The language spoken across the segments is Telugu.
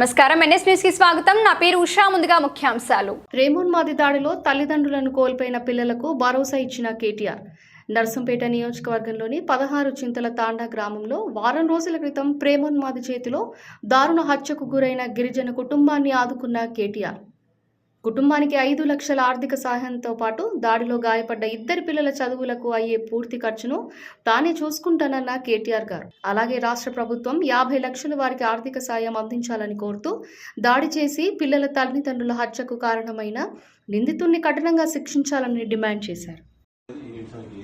నమస్కారం. ఎన్ఎస్ న్యూస్కి స్వాగతం. నా పేరు ఉషా. ముందుగా ముఖ్యాంశాలు. రేమోన్మాది దాడిలో తల్లిదండ్రులను కోల్పోయిన పిల్లలకు భరోసా ఇచ్చిన కేటీఆర్. నర్సంపేట నియోజకవర్గంలోని పదహారు చింతల తాండా గ్రామంలో వారం రోజుల క్రితం ప్రేమోన్మాది చేతిలో దారుణ హత్యకు గురైన గిరిజన కుటుంబాన్ని ఆదుకున్న కేటీఆర్. కుటుంబానికి ఐదు లక్షల ఆర్థిక సహాయంతో పాటు దాడిలో గాయపడ్డ ఇద్దరి పిల్లల చదువులకు అయ్యే పూర్తి ఖర్చును తానే చూసుకుంటానన్న కేటీఆర్ గారు అలాగే రాష్ట్ర ప్రభుత్వం యాభై లక్షల వారికి ఆర్థిక సాయం అందించాలని కోరుతూ దాడి చేసి పిల్లల తల్లిదండ్రుల హత్యకు కారణమైన నిందితుణ్ణి కఠినంగా శిక్షించాలని డిమాండ్ చేశారు ఈ నిమిషానికి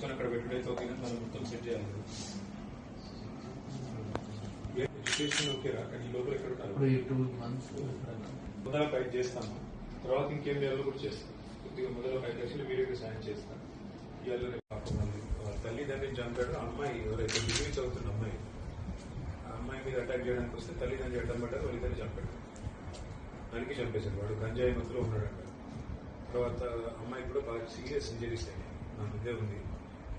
తీసుకొని అక్కడ పెట్టుడైతే ఓకే మనం మొత్తం సెట్ చేయాలి. ఎడ్యుకేషన్ ఓకేరా కానీ ఈ లోపల ఎక్కడ మొదల ఫైట్ చేస్తాము తర్వాత ఇంకేం చేయాలో కూడా చేస్తాం కొద్దిగా మొదల ఫైట్ చేసి వీడియోకి సాయం చేస్తాం ఇవాళ తల్లిదండ్రిని చంపాడు. ఆ అమ్మాయి ఎవరైతే డిగ్రీ చదువుతున్న అమ్మాయి ఆ అమ్మాయి మీద అటాక్ చేయడానికి వస్తే తల్లిదండ్రి అడ్డం పడ్డారు వాళ్ళిద్దరు చంపాడు. దానికి చంపేశాడు. వాడు గంజాయి మత్తులో ఉన్నాడంట. తర్వాత అమ్మాయి కూడా బాగా సీరియస్ ఇంజరీస్ అయ్యాయి. నా మధ్య ఉంది.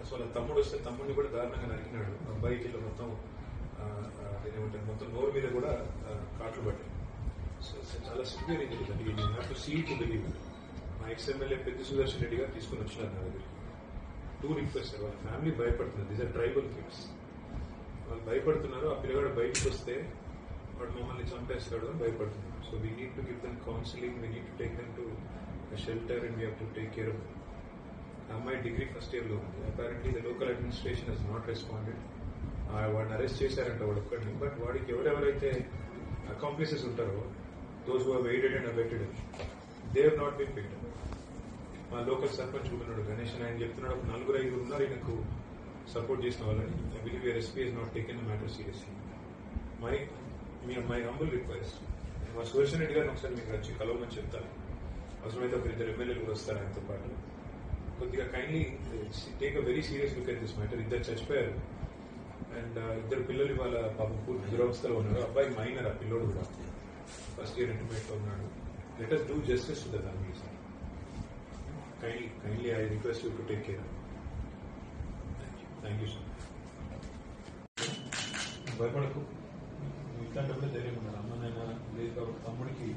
అసలు వాళ్ళ తమ్ముడు వస్తే తమ్ముడిని కూడా దారుణంగా నరికినాడు. అబ్బాయి ఇలా మొత్తం ఏమంటారు మొత్తం నోరు మీద కూడా కాట్లు పట్టాయి సో చాలా సివియర్ ఇంజరీస్ అంటే నేను have to see to believe మా ఎక్స్ ఎమ్మెల్యే పెద్ద సుదర్శన్ రెడ్డి గారు తీసుకుని వచ్చినారు నా దగ్గరికి. టూ రిక్వెస్ట్ వాళ్ళ ఫ్యామిలీ భయపడుతుంది దీస్ ఆర్ ట్రైబల్ కిడ్స్ వాళ్ళు భయపడుతున్నారు. ఆ పిల్లగాడు బయటకు వస్తే వాడు మమ్మల్ని చంపేస్తాడు అని భయపడుతున్నారు. So we need to give them counselling we need to take them to shelter and we have to take care of అమ్మాయి డిగ్రీ ఫస్ట్ ఇయర్లో ఉంది apparently the local administration has not responded వాడిని అరెస్ట్ చేశారంట వాడు ఒక్కడిని బట్ వాడికి ఎవరెవరైతే అకాంప్లిసెస్ ఉంటారో those who aided and abetted they have not been picked మా లోకల్ సర్పంచ్ కూడా ఉన్నాడు. గణేష్ ఆయన చెప్తున్నాడు. ఒక నలుగురు ఐదుగురు ఉన్నారు. ఈయనకు సపోర్ట్ చేసిన వాళ్ళని. I believe your SP is not taken matter seriously my me my humble request మా సుదర్శన్ రెడ్డి గారిని ఒకసారి మీకు వచ్చి కలవమని చెప్తాను. అవసరమైతే ఒక ఇద్దరు ఎమ్మెల్యేలు కూడా వస్తారు ఆయనతో పాటు. కొద్దిగా kindly take a very serious look at this matter ఇద్దరు చచ్చిపోయారు అండ్ ఇద్దరు పిల్లలు ఇవాళ పాపం పూర్తి దురవస్థలో ఉన్నారు అబ్బాయి మైనర్ ఆ పిల్లోడు కూడా ఫస్ట్ ఇయర్ ఇంటర్మీడియట్లో ఉన్నాడు let us do justice to the families kindly kindly I request you to take care thank you sir భయపడకు ఇట్లాంటప్పుడు ధైర్యం ఉన్నారు అమ్మనైనా లేదు కాబట్టి తమ్ముడికి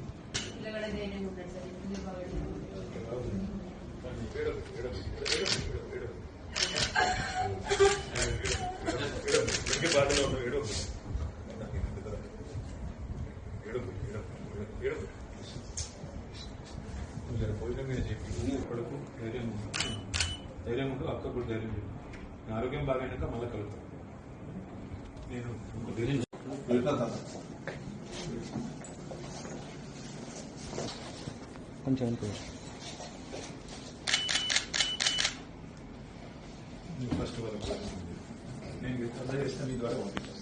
కొడుకు ధైర్యం ఉండు ధైర్యం ఉండు అక్క కూడా ధైర్యం చెప్పు నా ఆరోగ్యం బాగైనాక మళ్ళీ కలుగుతాను నేను ఇంకో ధైర్యం వెళ్తా తాత. ఫస్ట్ వరకు నేను అలా చేస్తాను నీ ద్వారా పంపిస్తాను